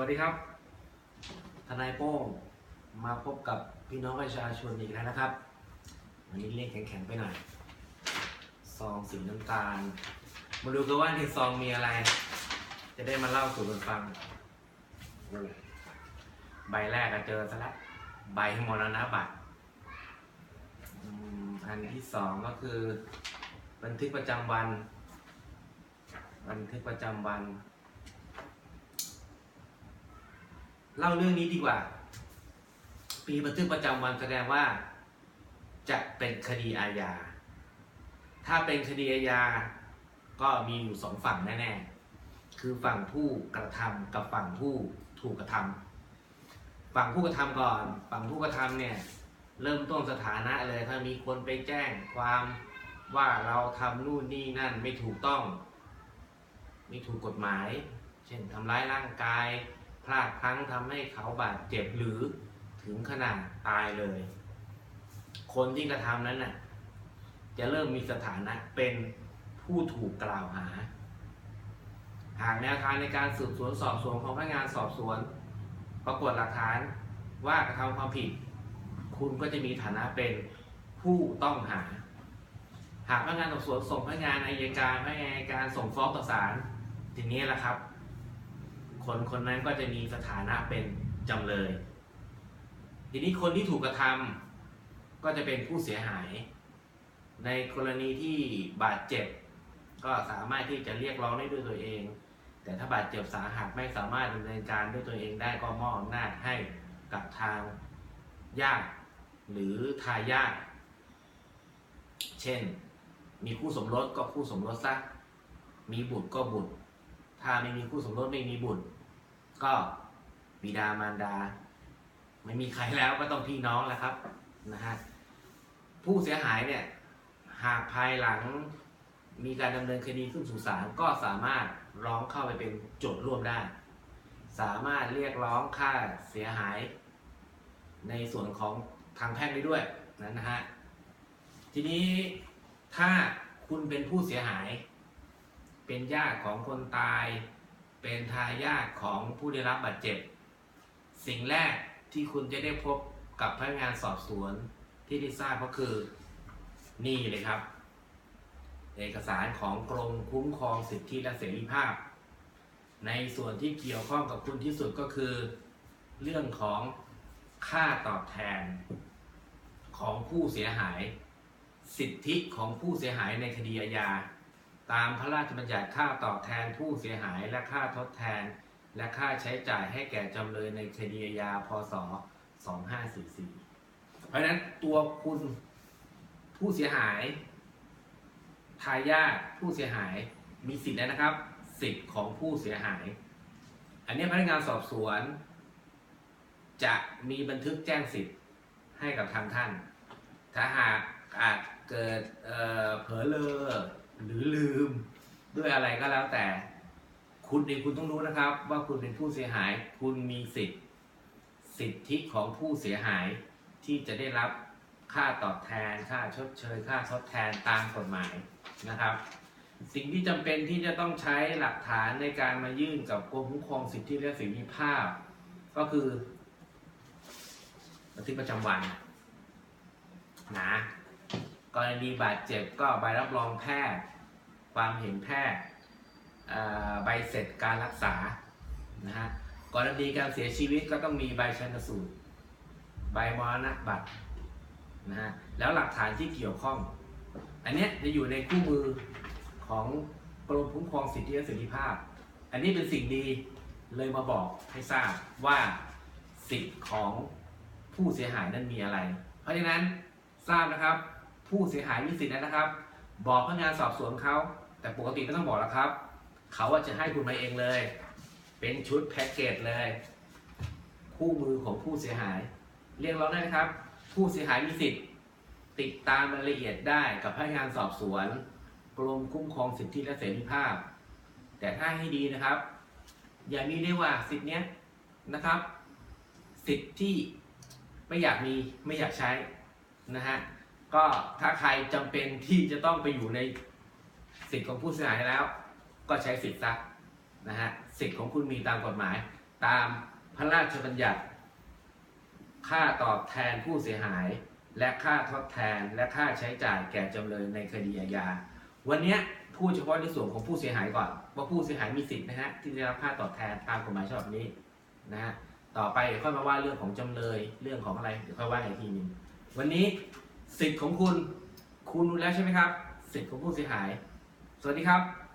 วัสดีครับ ทนายโป้งมาพบกับพี่น้องประชาชนอีกแล้วนะครับ วันนี้เรียกแข็งๆไปหน่อย ซองสีน้ำตาล มาดูกันว่าในซองมีอะไร จะได้มาเล่าสู่กันฟัง ใบแรกก็เจอซะแล้วใบมรณบัตรอันที่สองก็คือ บันทึกประจำวัน บันทึกประจำวัน เล่าเรื่องนี้ดีกว่า ปีบันทึกประจำวันแสดงว่า จะเป็นคดีอาญา ถ้าเป็นคดีอาญา ก็มีอยู่สองฝั่งแน่ๆ คือฝั่งผู้กระทำกับฝั่งผู้ถูกกระทำฝั่งผู้กระทำก่อน ฝั่งผู้กระทำเนี่ยเริ่มต้นสถานะเลยถ้ามีคนไปแจ้งความว่าเราทำนู่นนี่นั่นไม่ถูกต้อง ไม่ถูกกฎหมาย เช่นทำร้ายร่างกาย พลาดพลั้งทำให้เขาบาดเจ็บหรือถึงขนาดตายเลย คนที่กระทำนั้นน่ะจะเริ่มมีสถานะเป็นผู้ถูกกล่าวหา หากแนวทางในการสืบสวนสอบสวนของพนักงานสอบสวน ปรากฏหลักฐานว่ากระทำความผิด คุณก็จะมีฐานะเป็นผู้ต้องหา หากพนักงานสอบสวนส่งพนักงานอายการพนักงานอัยการส่งฟ้องต่อศาลทีนี้แหละครับ คนคนนั้นก็จะมีสถานะเป็นจำเลย ทีนี้คนที่ถูกกระทำก็จะเป็นผู้เสียหาย ในกรณีที่บาดเจ็บ ก็สามารถที่จะเรียกร้องได้ด้วยตัวเอง แต่ถ้าบาดเจ็บสาหัสไม่สามารถดำเนินการด้วยตัวเองได้ก็มอบอำนาจให้กับทางญาติหรือทายาทเช่น มีคู่สมรสก็คู่สมรสซะมีบุตรก็บุตร ถ้าไม่มีคู่สมรสไม่มีบุตร ก็บิดามารดา ไม่มีใครแล้วก็ต้องพี่น้องแล้วครับนะฮะผู้เสียหายเนี่ยหากภายหลังมีการดำเนินคดีขึ้นสู่ศาลก็สามารถร้องเข้าไปเป็นโจทย์ร่วมได้ สามารถเรียกร้องค่าเสียหาย ในส่วนของทางแพ่งได้ด้วยนั้นนะฮะทีนี้ถ้าคุณเป็นผู้เสียหาย เป็นญาติของคนตาย เป็นทายาทของผู้ได้รับบาดเจ็บ สิ่งแรกที่คุณจะได้พบกับพนักงานสอบสวนที่ได้ทราบก็คือนี่เลยครับ เอกสารของกรมคุ้มครองสิทธิและเสรีภาพ ในส่วนที่เกี่ยวข้องกับคุณที่สุดก็คือ เรื่องของค่าตอบแทนของผู้เสียหาย สิทธิของผู้เสียหายในคดีอาญา ตามพระราชบัญญัติค่าตอบแทนผู้เสียหายและค่าทดแทน และค่าใช้จ่ายให้แก่จำเลยในคดีอาพศ 2544 เพราะนั้นตัวคุณผู้เสียหายทายาทผู้เสียหายมีสิทธิ์แล้วนะครับ สิทธิ์ของผู้เสียหาย อันนี้พนักงานสอบสวน จะมีบันทึกแจ้งสิทธิ์ให้กับทางท่าน ถ้าหากอาจเกิดเอ่อเผลอเลอ หรือลืมด้วยอะไรก็แล้วแต่ คุณเองคุณต้องรู้นะครับ ว่าคุณเป็นผู้เสียหาย คุณมีสิทธิสิทธิของผู้เสียหายที่จะได้รับค่าตอบแทน ค่าชดเชย ค่าทดแทนตามกฎหมายนะครับ สิ่งที่จำเป็นที่จะต้องใช้หลักฐานในการมายื่นกับกรมคุ้มครองสิทธิและเสรีภาพ ก็คือบันทึกประจำวันนะ กรณีบาดเจ็บก็ใบรับรองแพทย์ ความเห็นแพทย์ใบเสร็จการรักษานะฮะกรณีการเสียชีวิตก็ต้องมีใบชันสูตร ใบมรณบัตรนะฮะแล้วหลักฐานที่เกี่ยวข้อง อันนี้จะอยู่ในคู่มือของกรมคุ้มครองสิทธิและเสรีภาพ อันนี้เป็นสิ่งดีเลยมาบอกให้ทราบว่าสิทธิ์ของผู้เสียหายนั้นมีอะไร เพราะฉะนั้นทราบนะครับ ผู้เสียหายมีสิทธิ์นะครับ บอกพนักงานสอบสวนเขา แต่ปกติไม่ต้องบอกแล้วครับ เขาว่าจะให้คุณมาเองเลย เป็นชุดแพ็กเกจเลย คู่มือของผู้เสียหาย เรียกร้องได้นะครับ ผู้เสียหายมีสิทธิ์ ติดตามรายละเอียดได้กับพนักงานสอบสวน กรมคุ้มครองสิทธิและเสรีภาพ แต่ถ้าให้ดีนะครับ อย่ามีเรียกว่าสิทธิเนี้ยนะครับ สิทธิที่ไม่อยากมีไม่อยากใช้นะฮะ ก็ถ้าใครจำเป็นที่จะต้องไปอยู่ในสิทธิ์ของผู้เสียหายแล้ว ก็ใช้สิทธิ์ซะนะฮะสิทธิ์ของคุณมีตามกฎหมาย ตามพระราชบัญญัติ ค่าตอบแทนผู้เสียหาย และค่าทดแทนและค่าใช้จ่ายแก่จำเลยในคดีอาญาวันนี้พูดเฉพาะในส่วนของผู้เสียหายก่อน ว่าผู้เสียหายมีสิทธิ์นะฮะที่ได้รับค่าตอบแทนตามกฎหมายฉบับนี้นะฮะต่อไปค่อยมาว่าเรื่องของจำเลยเรื่องของอะไรเดี๋ยวค่อยว่าอีกทีนึงวันนี้ สิทธิ์ของคุณ คุณรู้แล้วใช่ไหมครับ สิทธิ์ของผู้เสียหาย สวัสดีครับ